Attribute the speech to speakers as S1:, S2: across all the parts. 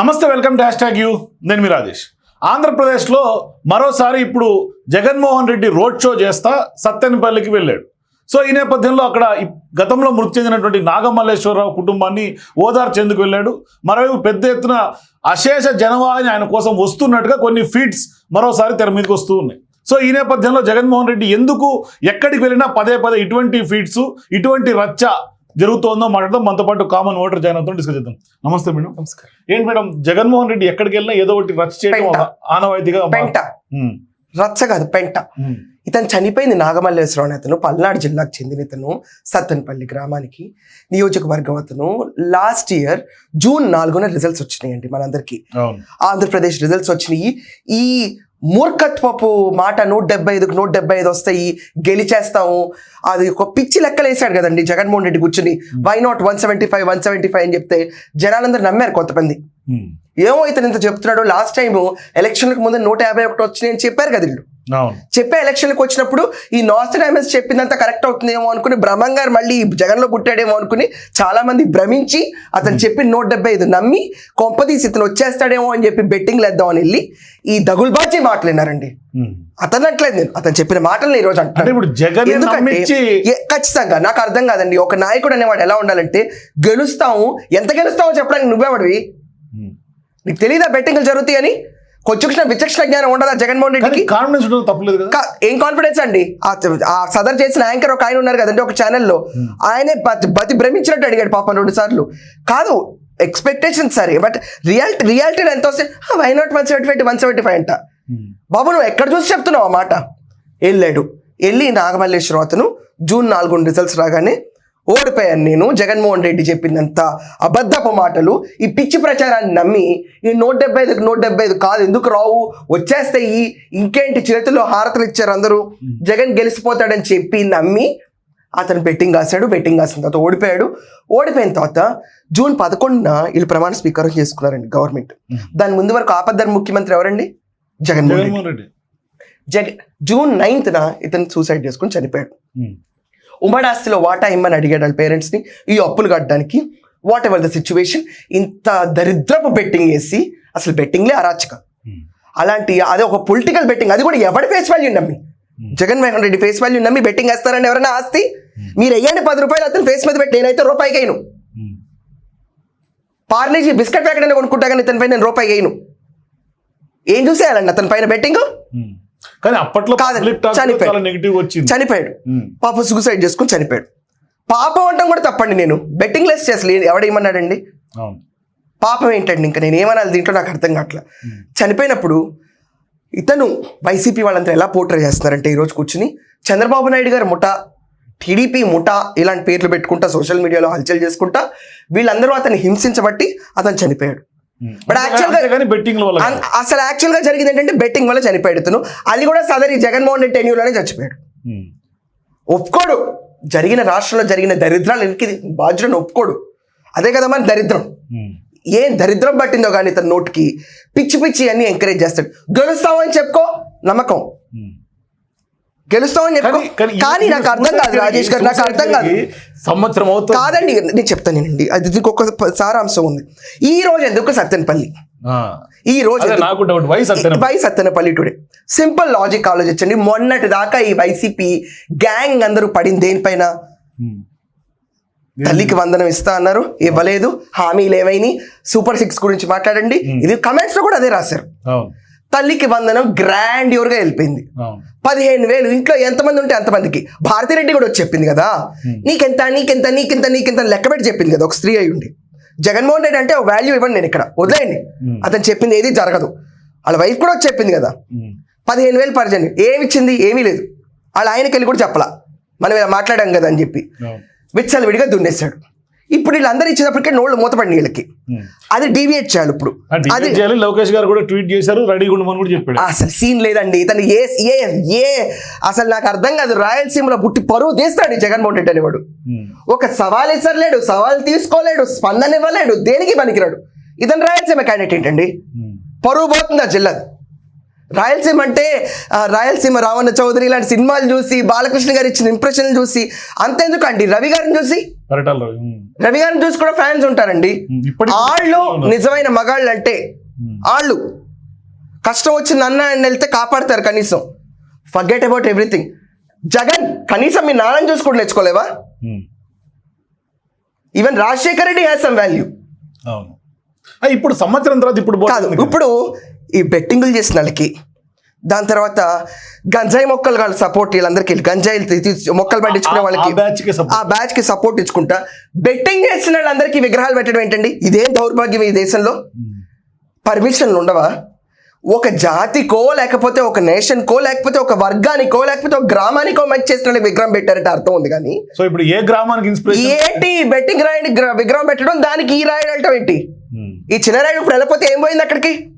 S1: నమస్తే welcome to hashtag you. నేను మీ రాజేష్. ఆంధ్రప్రదేశ్లో మరోసారి ఇప్పుడు జగన్మోహన్ రెడ్డి రోడ్ షో చేస్తా సత్తెనపల్లికి వెళ్ళాడు. సో ఈ నేపథ్యంలో అక్కడ గతంలో మృతి చెందినటువంటి నాగమల్లేశ్వరరావు కుటుంబాన్ని ఓదార్చేందుకు వెళ్ళాడు. మరోవైపు పెద్ద ఎత్తున అశేష జనవాహిని ఆయన కోసం వస్తున్నట్టుగా కొన్ని ఫీడ్స్ మరోసారి తెర మీదకి వస్తూ ఉన్నాయి. సో ఈ నేపథ్యంలో జగన్మోహన్ రెడ్డి ఎందుకు ఎక్కడికి వెళ్ళినా పదే పదే ఇటువంటి ఫీడ్స్ ఇటువంటి రచ్చ జరుగుతోందో మాట్లాడదాం. మనతో పాటు కామన్ ఓటర్ జాయిన్ అవుతాం డిస్కస్ చేద్దాం. నమస్తే మేడం.
S2: నమస్కారం.
S1: ఏంటి మేడం జగన్మోహన్ రెడ్డి ఎక్కడికి వెళ్ళినా ఏదో ఒకటి రచ్చ చేయడం ఆనవాయితీగా
S2: పెంట. రచ్చ కాదు పెంట. ఇతను చనిపోయింది నాగమల్లేశ్వరం అతను పల్నాడు జిల్లాకు చెందిన ఇతను సత్తెనపల్లి గ్రామానికి నియోజకవర్గం అతను. లాస్ట్ ఇయర్ జూన్ నాలుగున రిజల్ట్స్ వచ్చినాయండి మనందరికీ. ఆంధ్రప్రదేశ్ రిజల్ట్స్ వచ్చినాయి. ఈ మూర్ఖత్వపు మాట నూట డెబ్బై ఐదుకు నూట డెబ్బై ఐదు వస్తాయి గెలిచేస్తాము. అది ఒక పిచ్చి లెక్కలు వేసాడు కదండి జగన్మోహన్ రెడ్డి కూర్చుని. Why not one seventy five one seventy five అని చెప్తే జనాలందరూ నమ్మారు కొంతమంది.
S1: ఉమ్,
S2: ఏమో ఇతను ఇంత చెప్తున్నాడు లాస్ట్ టైం ఎలక్షన్లకు ముందు నూట యాభై ఒకటి వచ్చినాయి అని చెప్పారు కదా వీళ్ళు చెప్పే ఎలక్షన్లకు వచ్చినప్పుడు ఈ నార్త్ డామేజ్ చెప్పిందంతా కరెక్ట్ అవుతుందేమో అనుకుని బ్రహ్మం గారు మళ్ళీ జగన్లో పుట్టాడేమో అనుకుని చాలా మంది భ్రమించి అతను చెప్పిన నూట డెబ్బై ఐదు నమ్మి కొంపదీసి ఇతను వచ్చేస్తాడేమో అని చెప్పి బెట్టింగ్ లేద్దామని వెళ్ళి ఈ దగులుబాజీ మాటలు విన్నారండి.
S1: ఉమ్.
S2: అతను అంటలేదు నేను. అతను చెప్పిన మాటలు ఈ రోజు
S1: అంటే ఇప్పుడు జగన్
S2: ఎందుకంటే ఖచ్చితంగా నాకు అర్థం కాదండి. ఒక నాయకుడు అనేవాడు ఎలా ఉండాలంటే గెలుస్తాము. ఎంత గెలుస్తామో చెప్పడానికి నువ్వెవడివి. నీకు తెలియదా బెట్టింగ్లు జరుగుతాయని? కొంచెం విచక్షణ జ్ఞానం ఉండదా జగన్మోహన్ రెడ్డికి?
S1: కాన్ఫిడెన్స్ తప్పలేదు కదా?
S2: ఏం కాన్ఫిడెన్స్ అండి? ఆ సదర్ చేసిన యాంకర్ ఒక ఆయన ఉన్నారు కదండి ఒక ఛానల్లో ఆయనే బతి భ్రమించినట్టు అడిగాడు పాపం రెండు సార్లు. కాదు ఎక్స్పెక్టేషన్ సరే బట్ రియాలిటీ రియాలిటీ ఎంత వస్తే why not one seventy five one seventy five అంట. బాబు నువ్వు ఎక్కడ చూసి చెప్తున్నావు ఆ మాట? వెళ్ళాడు వెళ్ళి నాగమల్లేశ్వరం అతను జూన్ నాలుగు రిజల్ట్స్ రాగానే ఓడిపోయాను నేను? జగన్మోహన్ రెడ్డి చెప్పినంత అబద్ధపు మాటలు. ఈ పిచ్చి ప్రచారాన్ని నమ్మి ఈ నూట డెబ్బై ఐదుకి నూట డెబ్బై ఐదు కాదు ఎందుకు రావు? వచ్చేస్తాయి ఇంకేంటి చేతిలో హారతలు ఇచ్చారు అందరూ? జగన్ గెలిచిపోతాడని చెప్పి నమ్మి అతను బెట్టింగ్ కాశాడు బెట్టింగ్ కాసిన తర్వాత ఓడిపోయాడు. ఓడిపోయిన తర్వాత జూన్ పదకొండున వీళ్ళు ప్రమాణ స్వీకారం చేసుకున్నారండి గవర్నమెంట్. దాని ముందు వరకు ఆపద్దర్ ముఖ్యమంత్రి ఎవరండి? జగన్మోహన్ రెడ్డి.
S1: జగన్మోహన్ రెడ్డి.
S2: జగ జూన్ నైన్త్న ఇతను సూసైడ్ చేసుకుని చనిపోయాడు.
S1: ఉమ్,
S2: ఉమ్మడి ఆస్తిలో వాటా ఇమ్మని అడిగాడు వాళ్ళ పేరెంట్స్ని ఈ అప్పులు కట్టడానికి వాట్ ఎవర్ ద సిచ్యువేషన్ ఇంత దరిద్రపు బెట్టింగ్ వేసి అసలు బెట్టింగ్లే అరాచకం.
S1: ఉమ్,
S2: అలాంటి అదే ఒక పొలిటికల్ బెట్టింగ్ అది కూడా ఎవరి ఫేస్ వాల్యూ నమ్మి? జగన్మోహన్ రెడ్డి ఫేస్ వాల్యూ నమ్మి బెట్టింగ్ వేస్తారని ఎవరైనా ఆస్తి? మీరు వెయ్యండి పది రూపాయలు అతను ఫేస్ మీద పెట్టి నేనైతే రూపాయికి వేయను
S1: ఉమ్.
S2: పార్లేజీ బిస్కెట్ ప్యాకెట్ అయినా కొనుక్కుంటా కానీ ఇతని పైన నేను రూపాయి వేయను ఏం చూసేయాలండి అతని పైన బెట్టింగ్.
S1: కానీ అప్పట్లో
S2: చనిపోయాడు.
S1: నెగిటివ్ వచ్చింది.
S2: చనిపోయాడు. పాప సూసైడ్ చేసుకుని చనిపోయాడు. పాపం అంటాం కూడా తప్పండి నేను. బెట్టింగ్ లెస్ చేసలు ఎవడేమన్నాడండి? పాపం ఏంటండి ఇంకా? నేను ఏమనాలి? దీంట్లో నాకు అర్థం కావట్లే. చనిపోయినప్పుడు ఇతను వైసీపీ వాళ్ళంతా ఎలా పోర్ట్రే చేస్తున్నారంటే ఈరోజు కూర్చుని చంద్రబాబు నాయుడు గారు ముఠా టీడీపీ ముఠా ఇలాంటి పేర్లు పెట్టుకుంటా సోషల్ మీడియాలో హల్చల్ చేసుకుంటా వీళ్ళందరూ అతన్ని హింసించబట్టి అతను చనిపోయాడు. గా-
S1: బెట్టింగ్ల వల్ల
S2: అన్- అసలు యాక్చువల్గా జరిగింది ఏంటంటే బెట్టింగ్ వల్ల చనిపోయాడు ఇతను అది కూడా సదరి జగన్మోహన్ రెడ్డి టెన్యూలోనే చచ్చిపోయాడు.
S1: ఉమ్,
S2: ఒప్పుకోడు. జరిగిన రాష్ట్రంలో జరిగిన దరిద్రాలు వెనక్కి బాధ్యులను ఒప్పుకోడు. అదే కదా మరి దరిద్రం.
S1: ఉమ్.
S2: ఏం దరిద్రం పట్టిందో కానీ ఇతని నోటికి పిచ్చి పిచ్చి అన్ని ఎంకరేజ్ చేస్తాడు. గెలుస్తామని చెప్పుకో. నమ్మకం. గెలుస్తామని చెప్పుకో
S1: కానీ-
S2: నాకు అర్థం కాదు రాజేష్ గారు నాకు అర్థం కాదు.
S1: సంవత్సరం అవుతుంది.
S2: కాదండి నేను చెప్తానండి అది దీనికి ఒక సారాంశం ఉంది. ఈ రోజు ఎందుకు సత్తెనపల్లి. ఈ రోజు?
S1: నాకు doubt.
S2: Why Sattenapalli today simple logic ఆలోచించండి. మొన్నటి దాకా ఈ వైసీపీ గ్యాంగ్ అందరూ పడింది దేనిపైన. తల్లికి వందనం ఇస్తా అన్నారు. ఇవ్వలేదు. హామీలు ఏమైనాయి? సూపర్ సిక్స్ గురించి మాట్లాడండి. ఇది కమెంట్స్లో కూడా అదే రాశారు. తల్లికి వందనం గ్రాండ్గా వెళ్ళిపోయింది పదిహేను వేలు ఇంట్లో ఎంతమంది ఉంటే అంతమందికి. భారతిరెడ్డి కూడా వచ్చి చెప్పింది కదా నీకెంత నీకెంత నీకెంత నీకెంత లెక్క పెట్టి చెప్పింది కదా ఒక స్త్రీ అయి ఉండి. జగన్మోహన్ రెడ్డి అంటే వాల్యూ ఇవ్వండి నేను ఇక్కడ వదిలేయండి. అతను చెప్పింది ఏది జరగదు. వాళ్ళ వైఫ్ కూడా వచ్చి చెప్పింది కదా. పదిహేను వేలు పర్జన్ ఏమి ఇచ్చింది ఏమీ లేదు. వాళ్ళ ఆయనకి వెళ్ళి కూడా చెప్పలా. మనం ఇలా మాట్లాడాం కదా అని చెప్పి. విడిగా దున్నేశాడు. ఇప్పుడు వీళ్ళందరూ ఇచ్చినప్పటికే నోళ్ళు మూతపడిన వీళ్ళకి
S1: ఉమ్.
S2: అది డీవియేట్ చేయాలి ఇప్పుడు. అది
S1: లోకేష్ గారు కూడా ట్వీట్ చేశారు ఉండమని కూడా చెప్పాడు.
S2: అసలు సీన్ లేదండి. ఇతను ఏ ఏ ఏ అసలు నాకు అర్థం కాదు. రాయలసీమలో పుట్టి పరువు తీస్తాడు జగన్మోహన్ రెడ్డి అనేవాడు.
S1: ఉమ్.
S2: ఒక సవాల్ ఇసరలేడు సవాల్ తీసుకోలేడు స్పందన ఇవ్వలేడు దేనికి పనికిరాడు? ఇతను రాయలసీమ క్యాండిడేట్ ఏంటండి?
S1: ఉమ్.
S2: పరువు పోతుంది ఆ జిల్లా? రాయలసీమ అంటే రాయలసీమ రావణ చౌదరి ఇలాంటి సినిమాలు చూసి బాలకృష్ణ గారు ఇచ్చిన ఇంప్రెషన్లు చూసి అంతెందుకండి? రవి గారిని చూసి?
S1: పరిటాల రవి
S2: గారిని చూసి కూడా ఫ్యాన్స్ ఉంటారండి. వాళ్ళు నిజమైన మగాళ్ళు అంటే. వాళ్ళు కష్టం వచ్చింది అన్న అని వెళ్తే కాపాడతారు కనీసం. ఫర్గెట్ అబౌట్ ఎవ్రీథింగ్ జగన్ కనీసం మీ నాన్నని చూసుకుంటూ నేర్చుకోలేవా?
S1: ఉమ్.
S2: Even Rajasekhar Reddy has some value
S1: ఇప్పుడు సంవత్సరం తర్వాత ఇప్పుడు
S2: కదా. ఇప్పుడు ఈ బెట్టింగులు చేసిన వాళ్ళకి దాని తర్వాత గంజాయి మొక్కలు వాళ్ళ సపోర్ట్ వీళ్ళందరికీ. గంజాయిలు మొక్కలు
S1: ఆ
S2: వాళ్ళకి.
S1: కి.
S2: ఆ బ్యాచ్కి సపోర్ట్ ఇచ్చుకుంటా. బెట్టింగ్ చేసిన వాళ్ళందరికీ విగ్రహాలు పెట్టడం ఏంటండి? ఇదేం దౌర్భాగ్యం ఈ దేశంలో. పర్మిషన్లు ఉండవా? ఒక జాతికో లేకపోతే ఒక నేషన్కో లేకపోతే ఒక వర్గానికో లేకపోతే ఒక గ్రామానికో మంచి చేసిన విగ్రహం పెట్టారంటే అర్థం ఉంది కానీ
S1: సో ఇప్పుడు ఏ గ్రామానికి
S2: ఏంటి బెట్టింగ్ గ్ర- విగ్రహం పెట్టడం? దానికి ఈ రాయడం ఏంటి?
S1: ఉమ్.
S2: ఈ చిన్న రాయుడు ఇప్పుడు వెళ్ళిపోతే ఏం పోయింది అక్కడికి?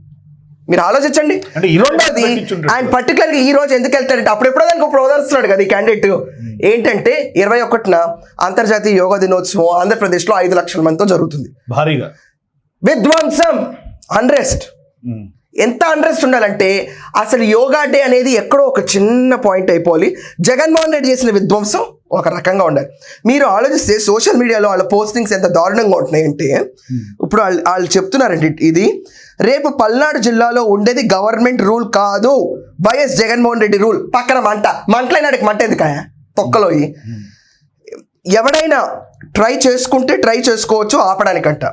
S2: మీరు ఆలోచించండి. రెండోది. ఆయన పర్టికులర్గా ఈ రోజు ఎందుకు వెళ్తాడంటే అప్పుడెప్పుడో దానికి ప్రదర్శిస్తున్నాడు కదా ఈ క్యాండిడేట్ ఏంటంటే ఇరవై ఒకటిన అంతర్జాతీయ యోగా దినోత్సవం ఆంధ్రప్రదేశ్లో ఐదు లక్షల మందితో జరుగుతుంది.
S1: భారీగా.
S2: విధ్వంసం అన్రెస్ట్
S1: ఉమ్.
S2: ఎంత అన్రెస్ట్ ఉండాలంటే అసలు యోగా డే అనేది ఎక్కడో ఒక చిన్న పాయింట్ అయిపోవాలి. జగన్మోహన్ రెడ్డి చేసిన విధ్వంసం ఒక రకంగా ఉండాలి. మీరు ఆలోచిస్తే సోషల్ మీడియాలో వాళ్ళ పోస్టింగ్స్ ఎంత దారుణంగా ఉంటున్నాయంటే ఇప్పుడు వాళ్ళు వాళ్ళు చెప్తున్నారండి ఇది. రేపు పల్నాడు జిల్లాలో ఉండేది గవర్నమెంట్ రూల్ కాదు. YS Jaganmohan Reddy rule. పక్కన మంట. మంటలైనాడికి మంట ఎందుకాయ తొక్కలోయి ఎవడైనా ట్రై చేసుకుంటే ట్రై చేసుకోవచ్చు ఆపడానికంట.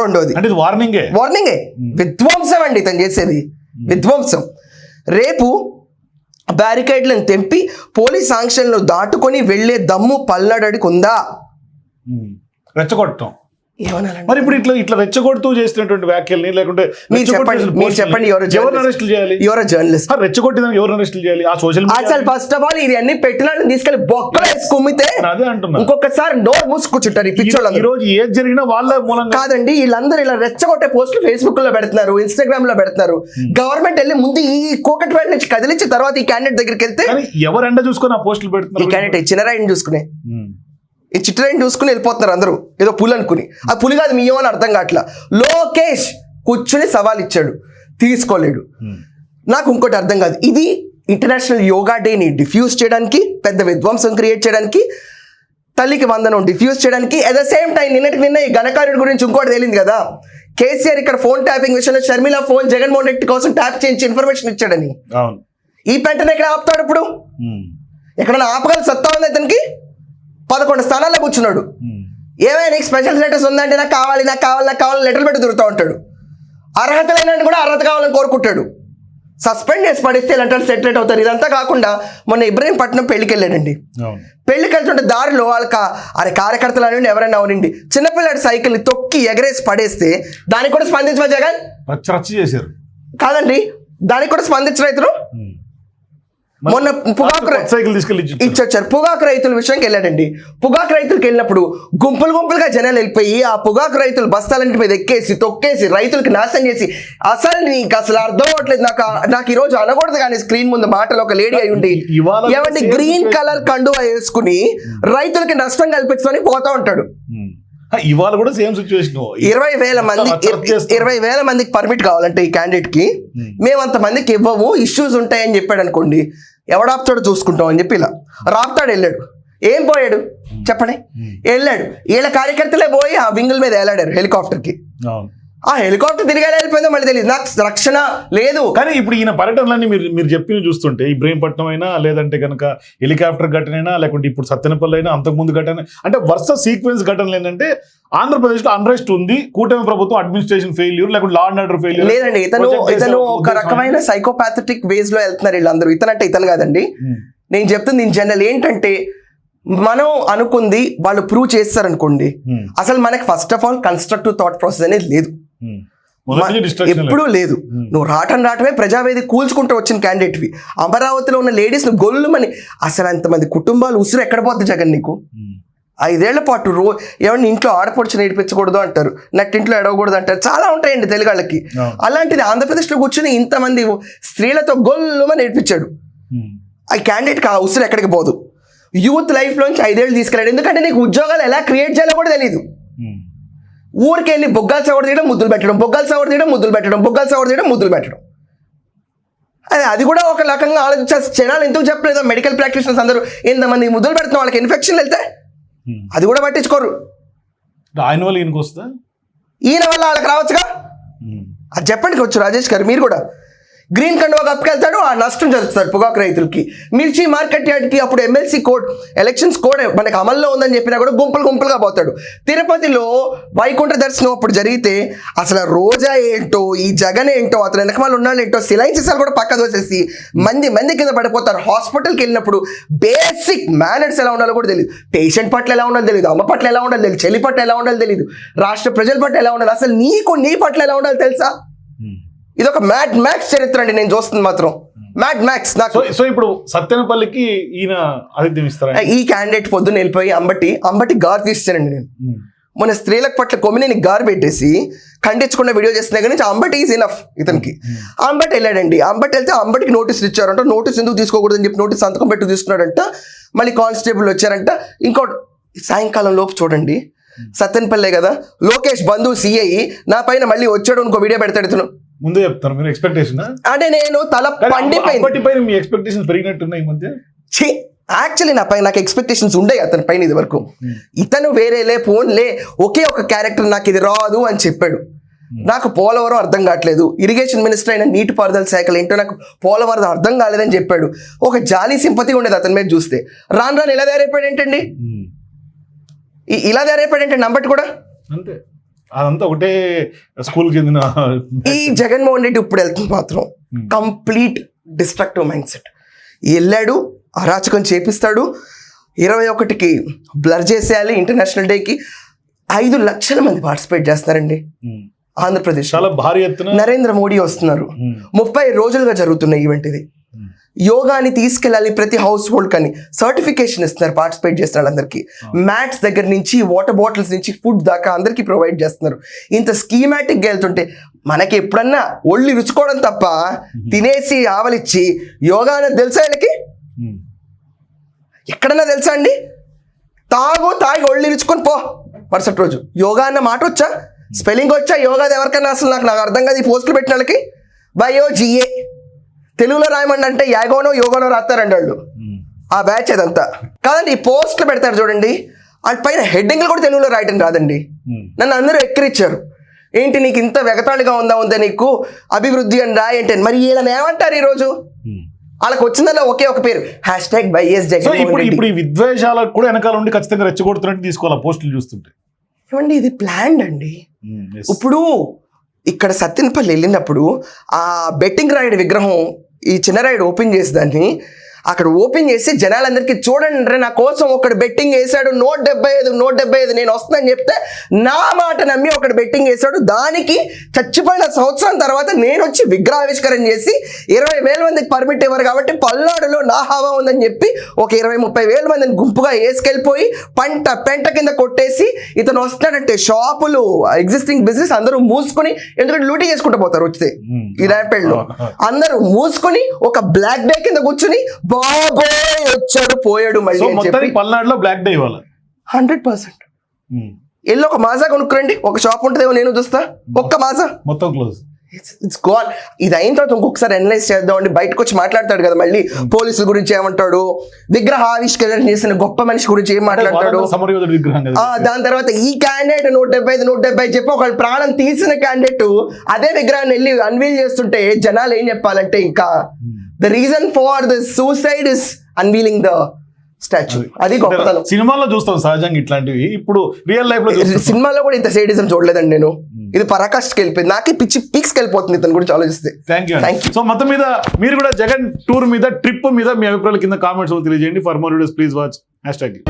S2: రెండోది.
S1: వార్నింగే?
S2: వార్నింగే. విధ్వంసం అండి తను చేసేది. విధ్వంసం. రేపు బ్యారికేడ్లను తెంపి పోలీస్ ఆంక్షలను దాటుకొని వెళ్ళే దమ్ము పల్నాడడికి ఉందా
S1: ఉమ్. రెచ్చగొట్టడం
S2: ఏమనాలండి?
S1: మరి ఇప్పుడు ఇట్లా ఇట్లా రెచ్చగొడుతూ చేసినటువంటి వ్యాఖ్యల్ని లేకుంటే
S2: మీరు చెప్పండి మీరు చెప్పండి ఎవరు
S1: ఎవరిని అరెస్ట్ చేయాలి?
S2: ఎవరో జర్నలిస్ట్
S1: ఆ, రెచ్చగొట్టిదానికి ఎవరిని అరెస్ట్ చేయాలి? ఆ సోషల్
S2: అసలు ఫస్ట్ ఆఫ్ ఆల్ ఇది అన్ని పెట్టిన వాళ్ళని తీసుకెళ్ళి బొక్కలు వేసి కుమ్మితే
S1: అదే అంటున్నా.
S2: ఇంకొకసారి నోరు మూసుకూర్చుంటారు ఈ
S1: ఈ
S2: పిచ్చోళ్ళందరూ.
S1: రోజు ఏది జరిగినా వాళ్ళ మూలంగా
S2: కాదండి వీళ్ళందరూ ఇలా రెచ్చగొట్టే పోస్టులు ఫేస్బుక్లో పెడుతున్నారు ఇన్స్టాగ్రామ్లో పెడుతున్నారు గవర్నమెంట్ వెళ్ళి ముందు ఈ కోకట్ వేళ్ళ నుంచి కదిలించి తర్వాత ఈ క్యాండిడేట్ దగ్గరికి వెళ్తే
S1: ఎవరు ఎండ చూసుకొని ఆ పోస్టులు
S2: ఈ
S1: పెడుతున్నారు
S2: క్యాండిడేట్ చిన్నరాయిని చూసుకునే?
S1: ఉమ్.
S2: ఈ చిట్టరాయిని చూసుకుని వెళ్ళిపోతున్నారు అందరూ. ఏదో పులి అనుకుని. ఆ పులి కాదు మీయో అని అర్థం కావట్లా. లోకేష్ కూర్చుని సవాల్ ఇచ్చాడు. తీసుకోలేడు. నాకు ఇంకోటి అర్థం కాదు. ఇది ఇంటర్నేషనల్ యోగా డేని డిఫ్యూజ్ చేయడానికి పెద్ద విధ్వంసం క్రియేట్ చేయడానికి తల్లికి వందనం డిఫ్యూజ్ చేయడానికి అట్ ద సేమ్ టైం నిన్నటికి నిన్న ఈ ఘనకార్యుడి గురించి ఇంకోటి తేలింది కదా. కేసీఆర్ ఇక్కడ ఫోన్ ట్యాపింగ్ విషయంలో షర్మిల ఫోన్ జగన్మోహన్ రెడ్డి కోసం ట్యాప్ చేయించి ఇన్ఫర్మేషన్ ఇచ్చాడని. ఈ పెంటనే ఎక్కడ ఆపుతాడు ఇప్పుడు. ఎక్కడైనా ఆపగల సత్తా ఉంది అతనికి పదకొండు స్థానాల్లో కూర్చున్నాడు.
S1: ఉమ్.
S2: ఏమైనా నీకు స్పెషల్ స్టేటస్ ఉందంటే నాకు కావాలి నాకు కావాలి నాకు కావాలి లెటర్ పెట్టి తిరుగుతూ ఉంటాడు. అర్హత లేనంటే కూడా అర్హత కావాలని కోరుకుంటాడు. సస్పెండ్ చేసి పడిస్తే ఇలాంటి వాళ్ళు సెటిల్ అవుతారు. ఇదంతా కాకుండా మొన్న ఇబ్రహీంపట్నం పెళ్ళికి వెళ్ళాడండి. పెళ్ళికి వెళ్తుంటే దారిలో వాళ్ళకి ఆ- అరే కార్యకర్తలు అనండి ఎవరైనా అవనండి చిన్నపిల్లాడి సైకిల్ని తొక్కి ఎగరేసి పడేస్తే దానికి కూడా స్పందించవా జగన్?
S1: రచ్చ రచ్చ చేశారు.
S2: కాదండి. దానికి కూడా స్పందించిన రైతులు. మొన్న పొగాకు
S1: సైకిల్ తీసుకెళ్ళి ఇచ్చి
S2: ఇచ్చొచ్చారు. పొగాకు రైతుల విషయంకి వెళ్ళాడండి. పొగాకు రైతులకు వెళ్ళినప్పుడు గుంపులు గుంపులుగా జనాలు వెళ్ళిపోయి ఆ పొగాకు రైతులు బస్తాలంటి మీద ఎక్కేసి తొక్కేసి రైతులకి నాశనం చేసి అసలు నీకు అసలు అర్థం అవ్వట్లేదు. నాకు నాకు ఈ రోజు అనకూడదు కానీ స్క్రీన్ ముందు మాటలు ఒక లేడీ అయి ఉండి ఏమంటే
S1: same
S2: గ్రీన్. కలర్ కండువా వేసుకుని రైతులకి నష్టం కల్పించుకొని పోతా ఉంటాడు.
S1: ఇవాళ కూడా సేమ్ సిచ్యువేషన్
S2: ఇరవై వేల మంది. ఇరవై వేల మందికి పర్మిట్ కావాలంటే ఈ క్యాండిడేట్కి మేము అంత మందికి ఇవ్వము ఇష్యూస్ ఉంటాయని చెప్పాడు అనుకోండి ఎవడాపుతాడో చూసుకుంటాం అని చెప్పి ఇలా. రాపుతాడు వెళ్ళాడు. ఏం పోయాడు? చెప్పండి. వెళ్ళాడు. వీళ్ళ కార్యకర్తలే పోయి ఆ వింగుల మీద వెళ్ళాడారు హెలికాప్టర్కి.
S1: అవును.
S2: ఆ హెలికాప్టర్ తిరిగి వెళ్ళిపోయిందో మళ్ళీ తెలియదు నాకు రక్షణ లేదు.
S1: కానీ ఇప్పుడు ఈయన పర్యటనలన్నీ మీరు మీరు చెప్పిన చూస్తుంటే ఇబ్రహీంపట్నం అయినా లేదంటే కనుక హెలికాప్టర్ ఘటన అయినా లేకుంటే ఇప్పుడు సత్తెనపల్లి అయినా అంతకుముందు ఘటన అంటే వరుస సీక్వెన్స్ ఘటనలు ఏంటంటే ఆంధ్రప్రదేశ్లో అన్రెస్ట్ ఉంది కూటమి ప్రభుత్వం అడ్మినిస్ట్రేషన్ ఫెయిల్యూర్ లేకుంటే లా అండ్ ఆర్డర్ ఫెయిల్యూర్
S2: లేదండి ఇతను ఇతను ఒక రకమైన సైకోపాథటిక్ వేస్లో వెళ్తున్నారు వీళ్ళందరూ. ఇతనంటే ఇతను కాదండి. నేను చెప్తుంది ఇన్ జనరల్ ఏంటంటే మనం అనుకుంది వాళ్ళు ప్రూవ్ చేస్తారనుకోండి అసలు మనకి first of all constructive thought process అనేది లేదు. ఎప్పుడూ లేదు. నువ్వు రావటం రావటమే ప్రజావేది కూల్చుకుంటూ వచ్చిన క్యాండిడేట్వి అమరావతిలో ఉన్న లేడీస్ గొల్లుమని. అసలు అంతమంది కుటుంబాలు ఉసురు ఎక్కడ పోతుంది జగన్ నీకు? ఐదేళ్ళ పాటు రో ఏమన్నా ఇంట్లో ఆడపడుచు నేర్పించకూడదు అంటారు. నట్టింట్లో ఎడవకూడదు అంటారు. చాలా ఉంటాయండి తెలుగు వాళ్ళకి
S1: అవును.
S2: అలాంటిది ఆంధ్రప్రదేశ్లో కూర్చుని ఇంతమంది స్త్రీలతో గొల్లుమని నేర్పించాడు. ఆ క్యాండిడేట్కి ఆ ఉసురు ఎక్కడికి పోదు? యూత్ లైఫ్లోంచి ఐదేళ్ళు తీసుకెళ్ళాడు. ఎందుకంటే నీకు ఉద్యోగాలు ఎలా క్రియేట్ చేయాలో కూడా తెలియదు ఊరికి వెళ్ళి బొగ్గాలు సవర్ తీయడం ముద్దులు పెట్టడం బొగ్గాలు సవర్ తీయడం ముద్దులు పెట్టడం బొగ్గాలు సవర్ తీయడం ముద్దులు పెట్టడం. అది అది కూడా ఒక రకంగా ఆలోచించాల్సి జనాలు ఎందుకు చెప్పలేదు? మెడికల్ ప్రాక్టీషనర్స్ అందరూ ఇంతమంది ముద్దులు పెడుతున్న వాళ్ళకి ఇన్ఫెక్షన్ వెళ్తే. అది కూడా పట్టించుకోరు.
S1: ఆయన వల్ల ఈయనకి వస్తుందా?
S2: ఈయన వల్ల వాళ్ళకి రావచ్చుగా. అది చెప్పండి వచ్చు రాజేష్ గారు మీరు కూడా. గ్రీన్ కండువా కప్పుకెళ్తాడు ఆ నష్టం జరుగుతాడు పొగాకు రైతులకి. మిర్చి మార్కెట్ యార్డ్కి అప్పుడు ఎమ్మెల్సీ కోడ్ ఎలక్షన్స్ కోడ్ మనకి అమల్లో ఉందని చెప్పినా కూడా గుంపులు గుంపులుగా పోతాడు. తిరుపతిలో వైకుంఠ దర్శనం అప్పుడు జరిగితే అసలు రోజా ఏంటో ఈ జగన్ ఏంటో అతను వెనకమాల ఉన్నాడు ఏంటో సిలైన్సెస్ కూడా పక్క దోసేసి మంది మంది కింద పడిపోతారు. హాస్పిటల్కి వెళ్ళినప్పుడు బేసిక్ మేనర్స్ ఎలా ఉండాలో కూడా తెలియదు పేషెంట్ పట్ల ఎలా ఉండాలో తెలియదు అమ్మ పట్ల ఎలా ఉండాలి తెలియదు చెల్లి పట్ల ఎలా ఉండాలి తెలియదు రాష్ట్ర ప్రజల పట్ల ఎలా ఉండాలి అసలు నీకు నీ పట్ల ఎలా ఉండాలో తెలుసా? ఇది ఒక మ్యాడ్ మ్యాక్స్ చరిత్ర అండి నేను చూస్తుంది మాత్రం. మ్యాడ్ మ్యాక్స్ నాకు.
S1: సో ఇప్పుడు సత్యనపల్లికి ఈయన ఆతిథ్యం ఇస్తారా?
S2: ఈ క్యాండిడేట్ పొద్దున్న వెళ్ళిపోయి అంబటి అంబటి గారు తీస్తానండి నేను. మన స్త్రీలకు పట్ల కొమ్మినేని గారు పెట్టేసి ఖండించకుండా వీడియో చేస్తున్నా కానీ అంబటి ఈజ్ ఇనఫ్ ఇతనికి. అంబటి వెళ్ళాడండి. అంబటి వెళ్తే అంబటికి నోటీసులు ఇచ్చారంట. నోటీస్ ఎందుకు తీసుకోకూడదని చెప్పి నోటీస్ సంతకం పెట్టి తీసుకున్నాడంట. మళ్ళీ కానిస్టేబుల్ వచ్చారంట. ఇంకో సాయంకాలం లోపు చూడండి. సత్యనపల్లె కదా. లోకేష్ బంధువు సిఐ నా పైన మళ్ళీ వచ్చాడు ఇంకో వీడియో పెడతాడు ఇతను.
S1: ముందే చెప్తారు మీరు ఎక్స్పెక్టేషన్
S2: అంటే నేను తల పండిపోయింది.
S1: మీ ఎక్స్పెక్టేషన్ పెరిగినట్టున్నాయి ఈ మధ్య?
S2: యాక్చువల్లీ నా పైన నాకు ఎక్స్పెక్టేషన్స్ ఉండే అతని పైన ఇది వరకు. ఇతను వేరేలే ఫోన్లే ఒకే ఒక క్యారెక్టర్ నాకు ఇది రాదు అని చెప్పాడు. నాకు పోలవరం అర్థం కావట్లేదు. ఇరిగేషన్ మినిస్టర్ అయిన నీటిపారుదల శాఖలు ఏంటో నాకు పోలవరం అర్థం కాలేదని చెప్పాడు. ఒక జాలి సింపతి ఉండేది అతని మీద చూస్తే. రాను రాను ఇలా తయారైపోయాడు ఏంటండి? ఇలా తయారైపోయాడు ఏంటండి? నంబటి కూడా?
S1: అంతే. అదంతా ఒకటే స్కూల్ చెందిన
S2: ఈ జగన్మోహన్ రెడ్డి ఇప్పుడు వెళ్తుంది మాత్రం
S1: Hmm.
S2: Complete destructive mind set వెళ్ళాడు అరాచకం చేపిస్తాడు ఇరవై ఒకటికి బ్లర్ చేసేయాలి ఇంటర్నేషనల్ డేకి ఐదు లక్షల మంది పార్టిసిపేట్ చేస్తారండి
S1: ఉమ్.
S2: ఆంధ్రప్రదేశ్
S1: చాలా భారీ ఎత్తున
S2: నరేంద్ర మోడీ వస్తున్నారు
S1: ఉమ్.
S2: ముప్పై రోజులుగా జరుగుతున్న ఈవెంట్ ఇది. యోగాని తీసుకెళ్ళాలి ప్రతి హౌస్ హోల్డ్ కని సర్టిఫికేషన్ ఇస్తున్నారు పార్టిసిపేట్ చేస్తున్న వాళ్ళందరికీ. మ్యాట్స్ దగ్గర నుంచి వాటర్ బాటిల్స్ నుంచి ఫుడ్ దాకా అందరికీ ప్రొవైడ్ చేస్తున్నారు. ఇంత స్కీమాటిక్ వెళ్తుంటే మనకి ఎప్పుడన్నా ఒళ్ళు రుచుకోవడం తప్ప తినేసి ఆవలిచ్చి యోగా అనేది తెలుసా వీళ్ళకి. ఎక్కడన్నా తెలుసా అండి? తాగు తాగి ఒళ్ళు ఇరుచుకొని పో. మరుసటి రోజు. యోగా అన్న మాట వచ్చా? స్పెల్లింగ్ వచ్చా? యోగా ఎవరికన్నా అసలు నాకు నాకు అర్థం కాదు. ఈ పోస్టులు పెట్టిన వాళ్ళకి. బయో జిఏ తెలుగులో రాయమండి అంటే యాగోనో యోగానో రాస్తారండి వాళ్ళు. ఆ బ్యాచ్ అదంతా. కాదండి ఈ పోస్టులు పెడతారు చూడండి. వాటి పైన హెడ్డింగ్లు కూడా తెలుగులో రాయటం రాదండి. నన్ను అందరూ ఎక్కిరిచ్చారు. ఏంటి నీకు ఇంత వెగతాళిగా ఉందా ఉందా నీకు? అభివృద్ధి అని రాయంటే మరి వీళ్ళని ఏమంటారు ఈరోజు. వాళ్ళకి వచ్చిందల్లా ఒకే ఒక పేరు. Hash tag YS
S1: so
S2: Jagan
S1: ఇప్పుడు ఇప్పుడు ఈ విద్వేషాలకు కూడా వెనకాల ఉండి ఖచ్చితంగా రెచ్చగొడుతున్నట్టు తీసుకోవాలి పోస్టులు చూస్తుంటే?
S2: ఏమండి ఇది ప్లాన్ అండి. ఇప్పుడు ఇక్కడ సత్యనపల్లి వెళ్ళినప్పుడు ఆ బెట్టింగ్ రాయుడు విగ్రహం ఈ చిన్న రైడ్ ఓపెన్ చేసి దాన్ని అక్కడ ఓపెన్ చేసి జనాలందరికీ చూడండి నా కోసం ఒకడు బెట్టింగ్ వేసాడు నూట డెబ్బై ఐదు నూట డెబ్బై ఐదు నేను వస్తానని చెప్తే నా మాట నమ్మి ఒకడు బెట్టింగ్ వేసాడు దానికి చచ్చిపోయిన సంవత్సరం తర్వాత నేను వచ్చి విగ్రహావిష్కరణ చేసి ఇరవై వేల మందికి పర్మిట్ ఇవ్వరు కాబట్టి పల్నాడులో నా హవా ఉందని చెప్పి ఒక ఇరవై ముప్పై వేల మందిని గుంపుగా వేసుకెళ్ళిపోయి పంట పెంట కింద కొట్టేసి ఇతను వస్తున్నాడంటే షాపులు ఎగ్జిస్టింగ్ బిజినెస్ అందరూ మూసుకొని ఎందుకంటే లూటీ చేసుకుంటూ పోతారు వచ్చితే. ఈ ర్యాపెడ్లో. అందరూ మూసుకొని ఒక బ్లాక్ డే కింద కూర్చుని బాబోయ్ వచ్చాడు పోయాడు మళ్ళీ అని చెప్పి.
S1: పల్నాడులో బ్లాక్ డే ఇవ్వాలి
S2: హండ్రెడ్ పర్సెంట్.
S1: ఉమ్.
S2: వెళ్ళి ఒక మాజా కొనుక్కురండి. ఒక షాప్ ఉంటుందేమో నేను చూస్తా. ఒక్క మాజా.
S1: మొత్తం క్లోజ్
S2: ఇట్స్ గోన్ ఇది అయిన తర్వాత ఇంకొకసారి అనలైజ్ చేద్దామండి. బయటకు వచ్చి మాట్లాడతాడు కదా మళ్ళీ. పోలీసుల గురించి ఏమంటాడు? విగ్రహ ఆవిష్కరణ చేసిన గొప్ప మనిషి గురించి ఏం మాట్లాడతాడు? దాని తర్వాత ఈ క్యాండిడేట్ నూట డెబ్బై ఐదు నూట డెబ్బై చెప్పి ఒకళ్ళు ప్రాణం తీసిన క్యాండిడేట్ అదే విగ్రహాన్ని వెళ్ళి అన్వీల్ చేస్తుంటే జనాలు ఏం చెప్పాలంటే ఇంకా the reason for the suicide is unveiling the statue అది. గొప్పతనం.
S1: సినిమాల్లో చూస్తాం సహజంగా ఇట్లాంటివి. ఇప్పుడు రియల్ లైఫ్లో
S2: సినిమాలో కూడా ఇంత సేడిజం చూడలేదండి నేను. ఇది పరాకాష్కి వెళ్ళిపోయింది. నాకే పిచ్చి పీక్స్కి వెళ్ళిపోతుంది ఇతని గురించి ఆలోచిస్తే.
S1: థ్యాంక్ యూ
S2: Thank
S1: సో మొత్తం మీద మీరు కూడా జగన్ టూర్ మీద ట్రిప్ మీద మీ అభిప్రాయాల కింద కామెంట్స్ తెలియజేయండి. For more videos please watch hashtag